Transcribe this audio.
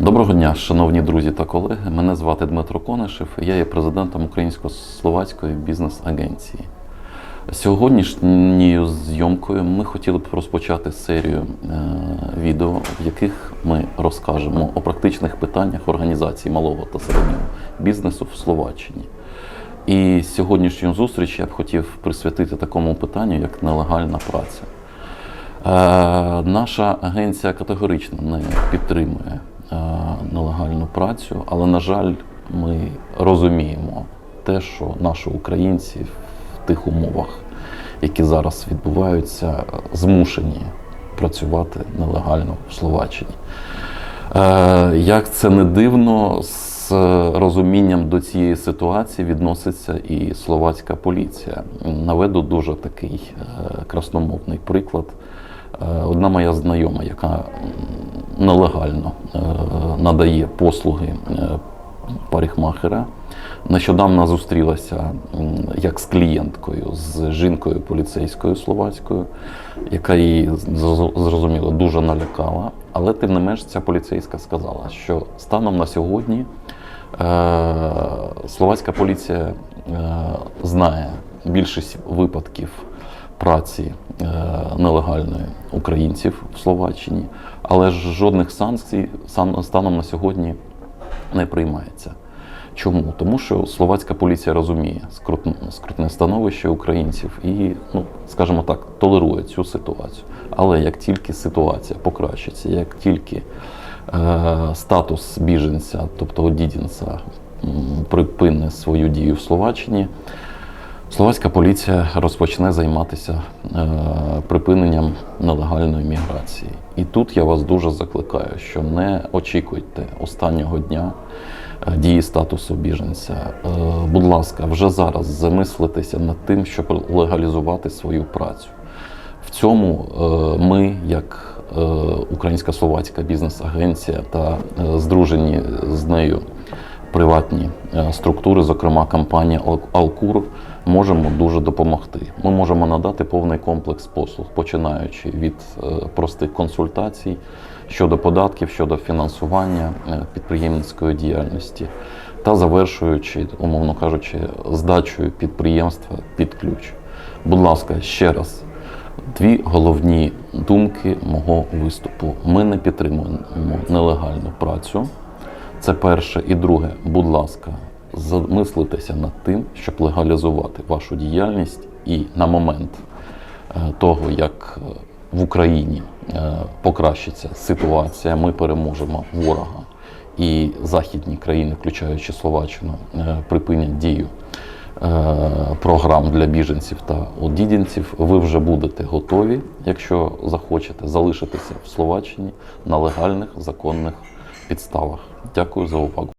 Доброго дня, шановні друзі та колеги. Мене звати Дмитро Конишев. Я є президентом Українсько-Словацької бізнес-агенції. Сьогоднішньою зйомкою ми хотіли б розпочати серію е, відео, в яких ми розкажемо о практичних питаннях організації малого та середнього бізнесу в Словаччині. І сьогоднішню зустріч я б хотів присвятити такому питанню, як нелегальна праця. Е, Наша агенція категорично не підтримує нелегальну працю, але, на жаль, ми розуміємо те, що наші українці в тих умовах, які зараз відбуваються, змушені працювати нелегально в Словаччині. Е, Як це не дивно, з розумінням до цієї ситуації відноситься і словацька поліція. Наведу дуже такий е, красномовний приклад. Е, Одна моя знайома, яка нелегально е, надає послуги е, парикмахера, нещодавно зустрілася як з клієнткою, з жінкою поліцейською словацькою, яка її зрозуміло дуже налякала. Але тим не менш ця поліцейська сказала, що станом на сьогодні е, словацька поліція знає більшість випадків праці е, нелегальної українців в Словаччині, але ж жодних санкцій станом на сьогодні не приймається. Чому? Тому що словацька поліція розуміє скрутне, становище українців і, ну, скажімо так, толерує цю ситуацію. Але як тільки ситуація покращиться, як тільки е, статус біженця, тобто одідінця, м, свою дію в Словаччині, Словацька поліція розпочне займатися е, припиненням нелегальної міграції. І тут я вас дуже закликаю, що не очікуйте останнього дня е, дії статусу біженця. Е, будь ласка, вже зараз замислитеся над тим, щоб легалізувати свою працю. В цьому ми, як Українська словацька бізнес-агенція та здружені з нею приватні е, структури, зокрема компанія Алкур, можемо дуже допомогти. Ми можемо надати повний комплекс послуг, починаючи від е, простих консультацій щодо податків, щодо фінансування е, підприємницької діяльності та завершуючи, умовно кажучи, здачею підприємства під ключ. Будь ласка, ще раз. Дві головні думки мого виступу. Ми не підтримуємо нелегальну працю. Це перше. І друге, будь ласка, замислитеся над тим, щоб легалізувати вашу діяльність і на момент е, того, як е, в Україні е, покращиться ситуація, ми переможемо ворога і західні країни, включаючи Словаччину, припинять дію програм для біженців та одідінців, ви вже будете готові, якщо захочете, залишитися в Словаччині на легальних законних підставах. Дякую за увагу.